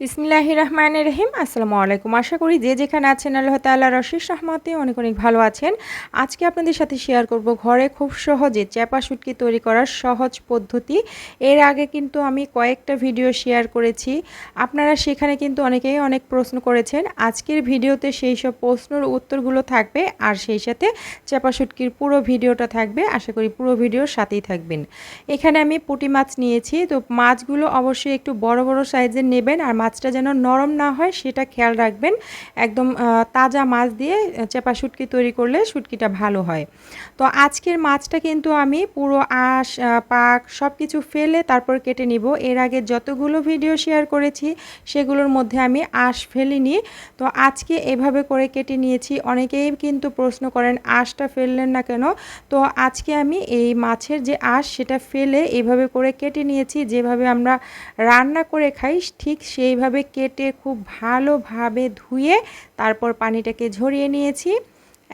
বিসমিল্লাহ রহমান রহিম। আসসালামু আলাইকুম। আশা করি যে যেখানে আছেন আল্লাহ তাল্লাহ রশিদ রহমতে অনেক অনেক ভালো আছেন। আজকে আপনাদের সাথে শেয়ার করব ঘরে খুব সহজে চ্যাপা শুটকি তৈরি করার সহজ পদ্ধতি। এর আগে কিন্তু আমি কয়েকটা ভিডিও শেয়ার করেছি। আপনারা সেখানে কিন্তু অনেকেই অনেক প্রশ্ন করেছেন। আজকের ভিডিওতে সেই সব প্রশ্নের উত্তরগুলো থাকবে আর সেই সাথে চ্যাপা শুটকির পুরো ভিডিওটা থাকবে। আশা করি পুরো ভিডিওর সাথেই থাকবেন। এখানে আমি পুঁটি মাছ নিয়েছি। তো মাছগুলো অবশ্যই একটু বড় বড় সাইজের নেবেন আর মাছটা যেন নরম না হয়, সেটা খেয়াল রাখবেন। একদম তাজা মাছ দিয়ে চেপা শুটকি তৈরি করলে শুটকিটা ভালো হয়। তো আজকের মাছটা কিন্তু আমি পুরো আঁশ পাক সব কিছু ফেলে তারপর কেটে নিব। এর আগে যতগুলো ভিডিও শেয়ার করেছি, সেগুলোর মধ্যে আমি আঁশ ফেলিনি। তো আজকে এভাবে করে কেটে নিয়েছি। অনেকেই কিন্তু প্রশ্ন করেন, আঁশটা ফেললেন না কেন? তো আজকে আমি এই মাছের যে আঁশ, সেটা ফেলে এভাবে করে কেটে নিয়েছি। যেভাবে আমরা রান্না করে খাই, ঠিক সেই এইভাবে কেটে খুব ভালোভাবে ধুয়ে তারপর পানিটাকে ঝরিয়ে নিয়েছি।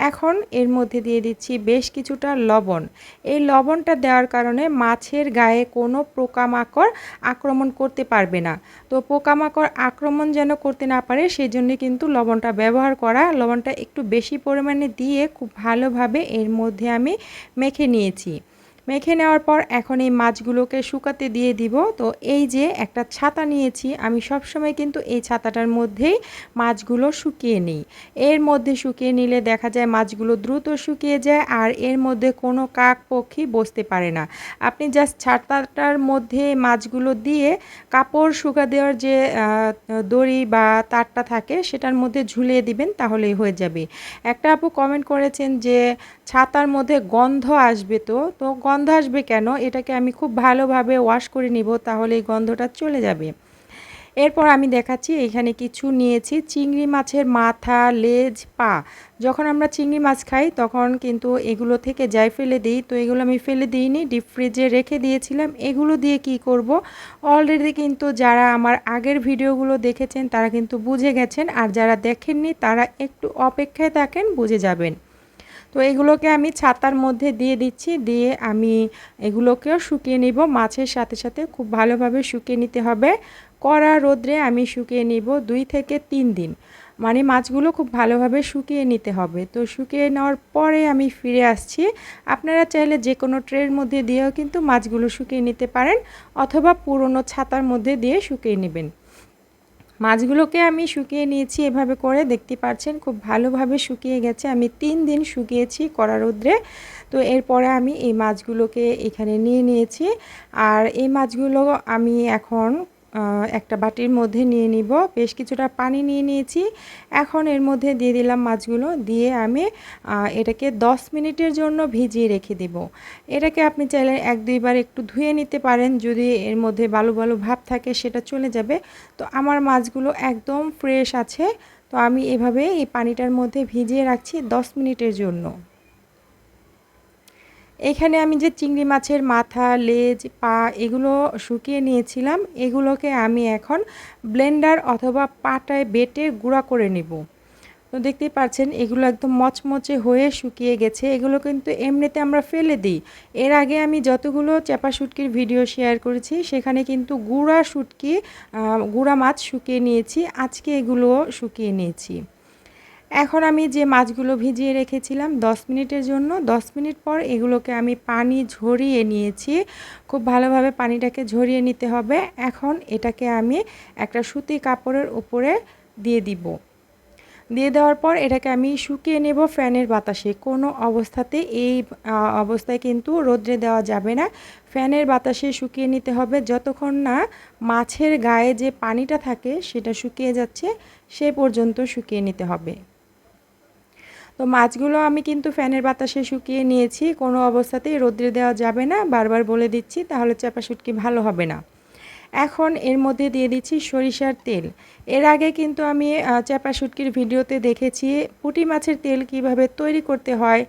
এখন এর মধ্যে দিয়ে দিচ্ছি বেশ কিছুটা লবণ। এই লবণটা দেওয়ার কারণে মাছের গায়ে কোনো পোকামাকড় আক্রমণ করতে পারবে না। তো পোকামাকড় আক্রমণ যেন করতে না পারে সেই জন্য কিন্তু লবণটা ব্যবহার করা, লবণটা একটু বেশি পরিমাণে দিয়ে খুব ভালোভাবে এর মধ্যে আমি মেখে নিয়েছি। মেখে নেওয়ার পর এখন এই মাছগুলোকে শুকাতে দিয়ে দিব। তো এই যে একটা ছাতা নিয়েছি, আমি সবসময় কিন্তু এই ছাতাটার মধ্যেই মাছগুলো শুকিয়ে নিই। এর মধ্যে শুকিয়ে নিলে দেখা যায় মাছগুলো দ্রুত শুকিয়ে যায় আর এর মধ্যে কোনো কাক পক্ষী বসতে পারে না। আপনি জাস্ট ছাতাটার মধ্যে মাছগুলো দিয়ে কাপড় শুকা দেওয়ার যে দড়ি বা তারটা থাকে সেটার মধ্যে ঝুলিয়ে দিবেন তাহলেই হয়ে যাবে। একটা আপু কমেন্ট করেছেন যে, ছাতার মধ্যে গন্ধ আসবে তো তো গন্ধ আসবে কেন? এটাকে আমি খুব ভালোভাবে ওয়াশ করে নিব, তাহলে এই গন্ধটা চলে যাবে। এরপর আমি দেখাচ্ছি, এখানে কিছু নিয়েছি, চিংড়ি মাছের মাথা, লেজ, পা। যখন আমরা চিংড়ি মাছ খাই, তখন কিন্তু এগুলো থেকে যাই ফেলে দিই। তো এগুলো আমি ফেলে দিইনি ডিপ ফ্রিজে রেখে দিয়েছিলাম। এগুলো দিয়ে কি করব? অলরেডি কিন্তু যারা আমার আগের ভিডিওগুলো দেখেছেন, তারা কিন্তু বুঝে গেছেন। আর যারা দেখেননি, তারা একটু অপেক্ষায় থাকেন, বুঝে যাবেন। তো এগুলোকে আমি ছাতার মধ্যে দিয়ে দিচ্ছি, দিয়ে আমি এগুলোকেও শুকিয়ে নিব। মাছের সাথে সাথে খুব ভালোভাবে শুকিয়ে নিতে হবে। কড়া রোদ্রে আমি শুকিয়ে নিব দুই থেকে তিন দিন। মানে মাছগুলো খুব ভালোভাবে শুকিয়ে নিতে হবে। তো শুকিয়ে নেওয়ার পরে আমি ফিরে আসছি। আপনারা চাইলে যে কোনো ট্রের মধ্যে দিয়েও কিন্তু মাছগুলো শুকিয়ে নিতে পারেন, অথবা পুরনো ছাতার মধ্যে দিয়ে শুকিয়ে নেবেন। মাছগুলোকে আমি শুকিয়ে নিয়েছি, এভাবে করে। দেখতে পাচ্ছেন, খুব ভালোভাবে শুকিয়ে গেছে। আমি তিন দিন শুকিয়েছি কড়া রোদ্রে। তো এরপরে আমি এই মাছগুলোকে এখানে নিয়ে নিয়েছি। আর এই মাছগুলো আমি এখন একটা বাটির মধ্যে নিয়ে নিব। বেশ কিছুটা পানি নিয়ে নিয়েছি। এখন এর মধ্যে দিয়ে দিলাম মাছগুলো। দিয়ে আমি এটাকে 10 মিনিটের জন্য ভিজিয়ে রেখে দেব। এটাকে আপনি চাইলে এক দুইবার একটু ধুয়ে নিতে পারেন। যদি এর মধ্যে বালু বালু ভাব থাকে, সেটা চলে যাবে। তো আমার মাছগুলো একদম ফ্রেশ আছে। তো আমি এভাবে এই পানিটার মধ্যে ভিজিয়ে রাখছি 10 মিনিটের জন্য। এখানে আমি যে চিংড়ি মাছের মাথা, লেজ, পা এগুলো শুকিয়ে নিয়েছিলাম, এগুলোকে আমি এখন ব্লেন্ডার অথবা পাটায় বেটে গুঁড়া করে নেব। তো দেখতেই পাচ্ছেন, এগুলো একদম মচমচে হয়ে শুকিয়ে গেছে, এগুলো কিন্তু এমনিতে আমরা ফেলে দিই। এর আগে আমি যতগুলো চাপা শুটকির ভিডিও শেয়ার করেছি, সেখানে কিন্তু গুঁড়া শুটকি গুঁড়া মাছ শুকিয়ে নিয়েছি, আজকে এগুলো শুকিয়ে নিয়েছি। এখন আমি যে মাছগুলো ভিজিয়ে রেখেছিলাম 10 মিনিটের জন্য 10 মিনিট পর এগুলোকে আমি পানি ঝরিয়ে নিয়েছি। খুব ভালোভাবে পানিটাকে ঝরিয়ে নিতে হবে। এখন এটাকে আমি একটা সুতি কাপড়ের উপরে দিয়ে দিব। দিয়ে দেওয়ার পর এটাকে আমি শুকিয়ে নেব ফ্যানের বাতাসে। কোনো অবস্থাতে এই অবস্থায় কিন্তু রোদ্রে দেওয়া যাবে না। ফ্যানের বাতাসে শুকিয়ে নিতে হবে। যতক্ষণ না মাছের গায়ে যে পানিটা থাকে সেটা শুকিয়ে যাচ্ছে, সে পর্যন্ত শুকিয়ে নিতে হবে। তো মাছগুলো আমি কিন্তু ফ্যানের বাতাসে শুকিয়ে নিয়েছি, কোনো অবস্থাতেই রোদ্রে দেওয়া যাবে না, বারবার বলে দিচ্ছি, তাহলে চাপা শুটকি ভালো হবে না। এখন এর মধ্যে দিয়ে দিচ্ছি সরিষার তেল। এর আগে কিন্তু আমি চাপা শুটকির ভিডিওতে দেখেছি পুটি মাছের তেল কীভাবে তৈরি করতে হয়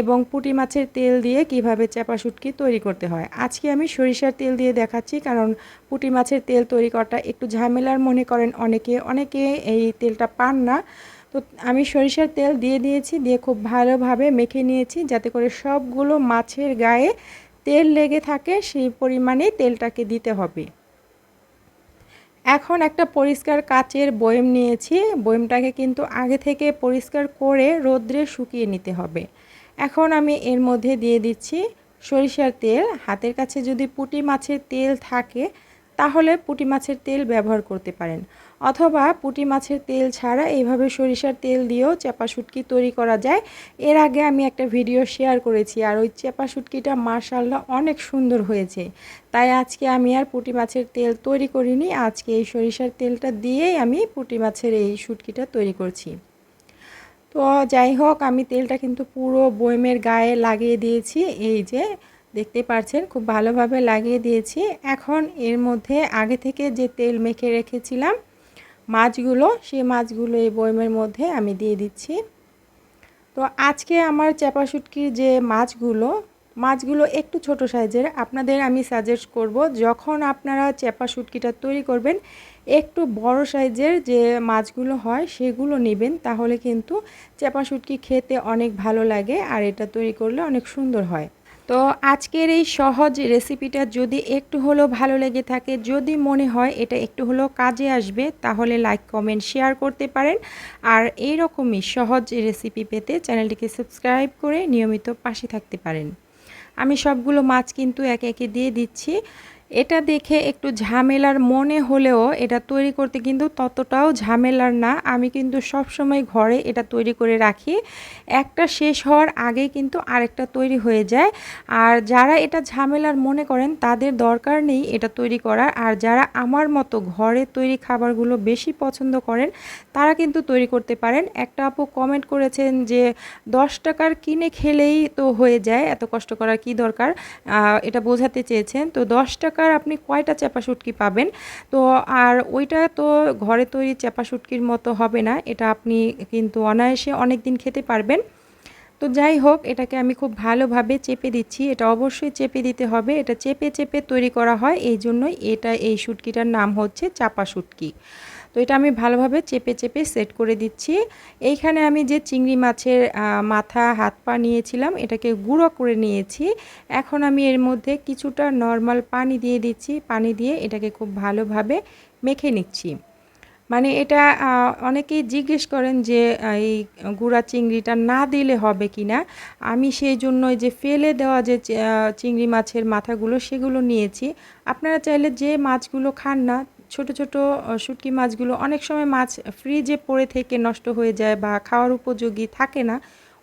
এবং পুটি মাছের তেল দিয়ে কীভাবে চাপা শুটকি তৈরি করতে হয়। আজকে আমি সরিষার তেল দিয়ে দেখাচ্ছি, কারণ পুটি মাছের তেল তৈরি করাটা একটু ঝামেলার মনে করেন অনেকে অনেকে এই তেলটা পান না। তো আমি সরিষার তেল দিয়ে দিয়েছি, দিয়ে খুব ভালোভাবে মেখে নিয়েছি যাতে করে সবগুলো মাছের গায়ে তেল লেগে থাকে, সেই পরিমাণে তেলটাকে দিতে হবে। এখন একটা পরিষ্কার কাচের বয়ম নিয়েছি, বয়মটাকে কিন্তু আগে থেকে পরিষ্কার করে রোদ্রে শুকিয়ে নিতে হবে। এখন আমি এর মধ্যে দিয়ে দিচ্ছি সরিষার তেল, হাতের কাছে যদি পুঁটি মাছের তেল থাকে তাহলে পুঁটি মাছের তেল ব্যবহার করতে পারেন। অথবা পুঁটি মাছের তেল ছাড়া এইভাবে সরিষার তেল দিয়েও চেপা শুটকি তৈরি করা যায়। এর আগে আমি একটা ভিডিও শেয়ার করেছি আর ওই চেপা শুটকিটা মার্শাল্লাহ অনেক সুন্দর হয়েছে। তাই আজকে আমি আর পুঁটি মাছের তেল তৈরি করিনি। আজকে এই সরিষার তেলটা দিয়েই আমি পুঁটি মাছের এই শুটকিটা তৈরি করছি। তো যাই হোক, আমি তেলটা কিন্তু পুরো বয়মের গায়ে লাগিয়ে দিয়েছি। এই যে দেখতে পাচ্ছেন, খুব ভালোভাবে লাগিয়ে দিয়েছি। এখন এর মধ্যে আগে থেকে যে তেল মেখে রেখেছিলাম মাছগুলো, সেই মাছগুলো এই বয়মের মধ্যে আমি দিয়ে দিচ্ছি। তো আজকে আমার চাপা শুটকির যে মাছগুলো মাছগুলো একটু ছোট সাইজের, আপনাদের আমি সাজেস্ট করব যখন আপনারা চেপা শুটকিটা তৈরি করবেন, একটু বড় সাইজের যে মাছগুলো হয় সেগুলো নেবেন, তাহলে কিন্তু চেপা শুটকি খেতে অনেক ভালো লাগে আর এটা তৈরি করলে অনেক সুন্দর হয়। তো আজকের এই সহজ রেসিপিটা যদি একটু হলেও ভালো লেগে থাকে, যদি মনে হয় এটা একটু হলেও কাজে আসবে, তাহলে লাইক কমেন্ট শেয়ার করতে পারেন। আর এই রকমই সহজ রেসিপি পেতে চ্যানেলটিকে সাবস্ক্রাইব করে নিয়মিত পাশে থাকতে পারেন। আমি সবগুলো মাছ কিন্তু একে একে দিয়ে দিচ্ছি। এটা দেখে একটু ঝামেলার মনে হলেও এটা তৈরি করতে কিন্তু ততটাও ঝামেলার না। আমি কিন্তু সব সময় ঘরে এটা তৈরি করে রাখি। একটা শেষ হওয়ার আগেই কিন্তু আরেকটা তৈরি হয়ে যায়। আর যারা এটা ঝামেলার মনে করেন, তাদের দরকার নেই এটা তৈরি করার। আর যারা আমার মতো ঘরে তৈরি খাবারগুলো বেশি পছন্দ করেন, তারা কিন্তু তৈরি করতে পারেন। একটা আপু কমেন্ট করেছেন যে, দশ টাকার কিনে খেলেই তো হয়ে যায়, এত কষ্ট করার কি দরকার? এটা বোঝাতে চেয়েছেন। তো দশ টাকা টাকার আপনি কয়টা চাপা শুটকি পাবেন। তো আর ওইটা তো ঘরে তৈরি চাপা শুটকির মতো হবে না, এটা আপনি কিন্তু অনায়াসে অনেক দিন খেতে পারবেন। তো যাই হোক, এটাকে আমি খুব ভালোভাবে চেপে দিচ্ছি। এটা অবশ্যই চেপে দিতে হবে, এটা চেপে চেপে তৈরি করা হয়। এই জন্যই এটা, এই শুটকিটার নাম হচ্ছে চাপা শুটকি তো এটা আমি ভালোভাবে চেপে চেপে সেট করে দিচ্ছি। এইখানে আমি যে চিংড়ি মাছের মাথা, হাত পা নিয়েছিলাম, এটাকে গুঁড়ো করে নিয়েছি। এখন আমি এর মধ্যে কিছুটা নর্মাল পানি দিয়ে দিচ্ছি, পানি দিয়ে এটাকে খুব ভালোভাবে মেখে নিচ্ছি। মানে এটা অনেকেই জিজ্ঞেস করেন যে এই গুঁড়া চিংড়িটা না দিলে হবে কি না? আমি সেই জন্য যে ফেলে দেওয়া যে চিংড়ি মাছের মাথাগুলো সেগুলো নিয়েছি। আপনারা চাইলে যে মাছগুলো খান না ছোট ছোট শুটকি মাছগুলো অনেক সময় মাছ ফ্রিজে পড়ে থেকে নষ্ট হয়ে যায় বা খাওয়ার উপযোগী থাকে না।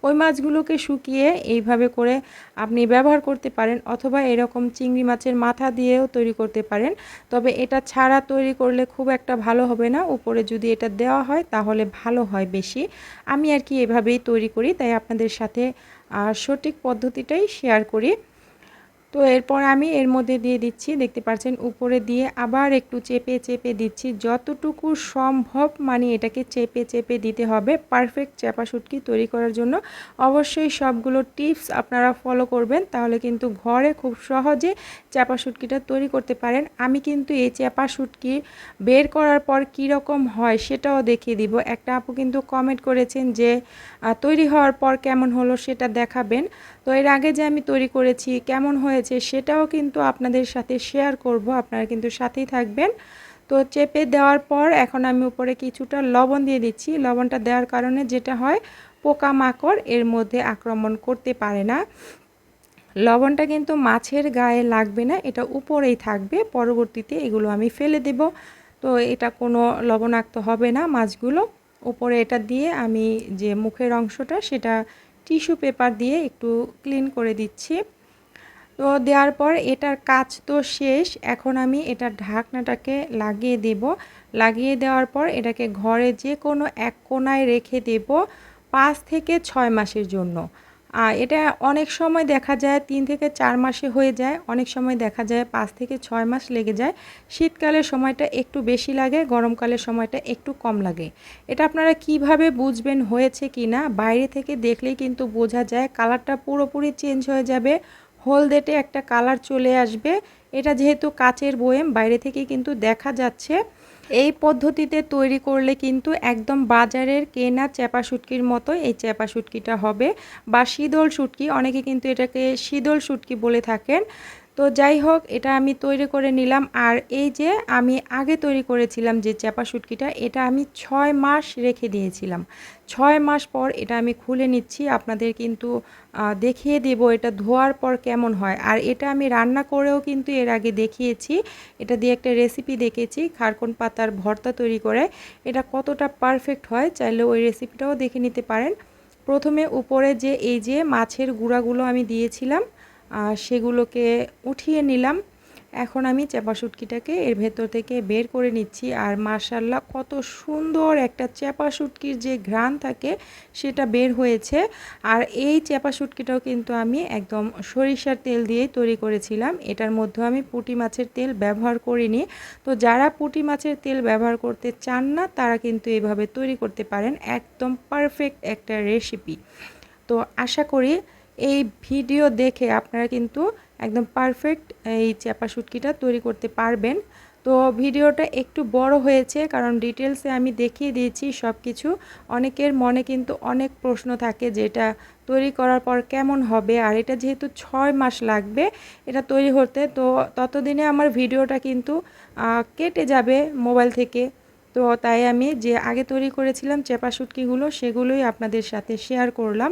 ওই মাছগুলোকে শুকিয়ে এইভাবে করে আপনি ব্যবহার করতে পারেন অথবা এরকম চিংড়ি মাছের মাথা দিয়েও তৈরি করতে পারেন। তবে এটা ছাড়া তৈরি করলে খুব একটা ভালো হবে না। উপরে যদি এটা দেওয়া হয় তাহলে ভালো হয় বেশি। আমি আর কি এভাবেই তৈরি করি, তাই আপনাদের সাথে সঠিক পদ্ধতিটাই শেয়ার করি। তো এরপর আমি এর মধ্যে দিয়ে দিচ্ছি, দেখতে পাচ্ছেন উপরে দিয়ে আবার একটু চেপে চেপে দিচ্ছি। যতটুকু সম্ভব মানে এটাকে চেপে চেপে দিতে হবে পারফেক্ট চাপা শুটকি তৈরি করার জন্য। অবশ্যই সবগুলো টিপস আপনারা ফলো করবেন, তাহলে কিন্তু ঘরে খুব সহজে চাপা শুটকিটা তৈরি করতে পারেন। আমি কিন্তু এই চাপা শুটকি বের করার পর কী রকম হয় সেটাও দেখিয়ে দিব। একটা আপু কিন্তু কমেন্ট করেছেন যে তৈরি হওয়ার পর কেমন হলো সেটা দেখাবেন? তো এর আগে যে আমি তৈরি করেছি, কেমন হয়েছে সেটাও কিন্তু আপনাদের সাথে শেয়ার করব। আপনারা কিন্তু সাথেই থাকবেন। তো চেপে দেওয়ার পর এখন আমি উপরে কিছুটা লবণ দিয়ে দিচ্ছি। লবণটা দেওয়ার কারণে যেটা হয় পোকা মাকড় এর মধ্যে আক্রমণ করতে পারে না। লবণটা কিন্তু মাছের গায়ে লাগবে না, এটা উপরেই থাকবে। পরবর্তীতে এগুলো আমি ফেলে দেব। তো এটা কোনো লবণাক্ত হবে না মাছগুলো। উপরে এটা দিয়ে আমি যে মুখের অংশটা, সেটা টিস্যু পেপার দিয়ে একটু ক্লিন করে দিচ্ছি। তো দেওয়ার পর এটার কাজ তো শেষ, এখন আমি এটার ঢাকনাটাকে লাগিয়ে দেব। লাগিয়ে দেওয়ার পর এটাকে ঘরে যে কোনো এক কোনায় রেখে দেব পাঁচ থেকে ছয় মাসের জন্য। আর এটা অনেক সময় দেখা যায়, তিন থেকে চার মাসে হয়ে যায়, অনেক সময় দেখা যায় পাঁচ থেকে ছয় মাস লেগে যায়। শীতকালের সময়টা একটু বেশি লাগে, গরমকালের সময়টা একটু কম লাগে। এটা আপনারা কীভাবে বুঝবেন, হয়েছে কি না বাইরে থেকে দেখলেই কিন্তু বোঝা যায়, কালারটা পুরোপুরি চেঞ্জ হয়ে যাবে। হলদেটে একটা কালার চলে আসবে। এটা যেহেতু কাচের বয়েম, বাইরে থেকে কিন্তু দেখা যাচ্ছে। এই পদ্ধতিতে তৈরি করলে কিন্তু একদম বাজারের কেনা চ্যাপা শুটকির মতো এই চ্যাপা শুটকিটা হবে। বা শীতল শুটকি, অনেকে কিন্তু এটাকে শীতল সুটকি বলে থাকেন। তো যাই হোক, এটা আমি তৈরি করে নিলাম। আর এই যে আমি আগে তৈরি করেছিলাম যে চাপা শুটকিটা এটা আমি ছয় মাস রেখে দিয়েছিলাম। ছয় মাস পর এটা আমি খুলে নিচ্ছি। আপনাদের কিন্তু দেখিয়ে দেব এটা ধোয়ার পর কেমন হয়। আর এটা আমি রান্না করেও কিন্তু এর আগে দেখিয়েছি। এটা দিয়ে একটা রেসিপি দেখেছি, খারকন পাতার ভর্তা তৈরি করে। এটা কতটা পারফেক্ট হয়, চাইলে ওই রেসিপিটাও দেখে নিতে পারেন। প্রথমে উপরে যে, এই যে মাছের গুঁড়াগুলো আমি দিয়েছিলাম সেগুলোকে উঠিয়ে নিলাম। এখন আমি চাপা শুটকিটাকে এর ভেতর থেকে বের করে নিচ্ছি। আর মার্শাল্লাহ কত সুন্দর একটা চাপা শুটকির যে ঘ্রাণ থাকে সেটা বের হয়েছে। আর এই চাপা শুটকিটাও কিন্তু আমি একদম সরিষার তেল দিয়েই তৈরি করেছিলাম। এটার মধ্যে আমি পুটি মাছের তেল ব্যবহার করিনি। তো যারা পুটি মাছের তেল ব্যবহার করতে চান না, তারা কিন্তু এইভাবে তৈরি করতে পারেন। একদম পারফেক্ট একটা রেসিপি। তো আশা করি এই ভিডিও দেখে আপনারা কিন্তু একদম পারফেক্ট এই চাপা শুটকিটা তৈরি করতে পারবেন। তো ভিডিওটা একটু বড় হয়েছে, কারণ ডিটেলসে আমি দেখিয়ে দিয়েছি সব কিছু অনেকের মনে কিন্তু অনেক প্রশ্ন থাকে যে এটা তৈরি করার পর কেমন হবে, আর এটা যেহেতু ছয় মাস লাগবে এটা তৈরি হতে, তো ততদিনে আমার ভিডিওটা কিন্তু কেটে যাবে মোবাইল থেকে। তো তাই আমি যে আগে তৈরি করেছিলাম চেপা শুটকিগুলো সেগুলোই আপনাদের সাথে শেয়ার করলাম।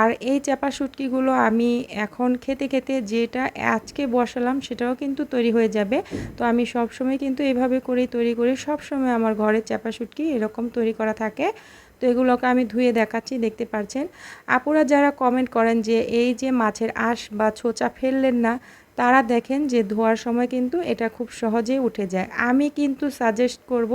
আর এই চেপা শুটকিগুলো আমি এখন খেতে খেতে যেটা আজকে বসালাম, সেটাও কিন্তু তৈরি হয়ে যাবে। তো আমি সব সময় কিন্তু এভাবে করেই তৈরি করি। সব সময় আমার ঘরে চেপা শুটকি এরকম তৈরি করা থাকে। তো এগুলোকে আমি ধুয়ে দেখাচ্ছি, দেখতে পাচ্ছেন। আপুরা যারা কমেন্ট করেন যে এই যে মাছের আঁশ বা ছোচা ফেললেন না তারা দেখেন যে ধোয়ার সময় কিন্তু এটা খুব সহজেই উঠে যায়। আমি কিন্তু সাজেস্ট করব,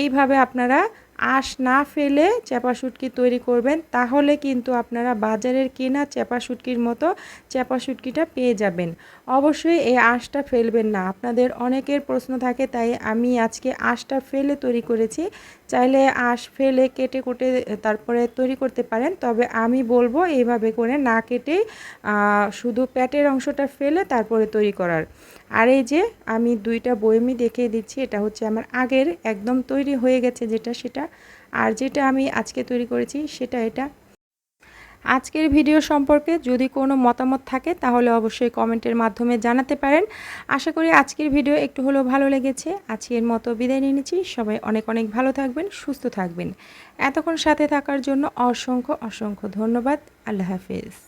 এইভাবে আপনারা আঁশ না ফেলে চেপা শুটকি তৈরি করবেন, তাহলে কিন্তু আপনারা বাজারের কেনা চেপা শুটকির মতো চেপা শুটকিটা পেয়ে যাবেন। অবশ্যই এই আঁশটা ফেলবেন না। আপনাদের অনেকের প্রশ্ন থাকে, তাই আমি আজকে আঁশটা ফেলে তৈরি করেছি। চাইলে আঁশ ফেলে কেটে কুটে তারপরে তৈরি করতে পারেন, তবে আমি বলব এইভাবে করে না কেটেই শুধু প্যাটের অংশটা ফেলে তারপরে তৈরি করার। আর এই যে আমি দুইটা বইমি দেখিয়ে দিচ্ছি, এটা হচ্ছে আমার আগের একদম তৈরি হয়ে গেছে যেটা সেটা। আর যেটা আমি আজকে তৈরি করেছি সেটা এটা। আজকের ভিডিও সম্পর্কে যদি কোনো মতামত থাকে তাহলে অবশ্যই কমেন্টের মাধ্যমে জানাতে পারেন। আশা করি আজকের ভিডিও একটু হলেও ভালো লেগেছে। আজকের মতো বিদায় নিয়ে নিচ্ছি। সবাই অনেক অনেক ভালো থাকবেন, সুস্থ থাকবেন। এতক্ষণ সাথে থাকার জন্য অসংখ্য অসংখ্য ধন্যবাদ। আল্লাহ হাফিজ।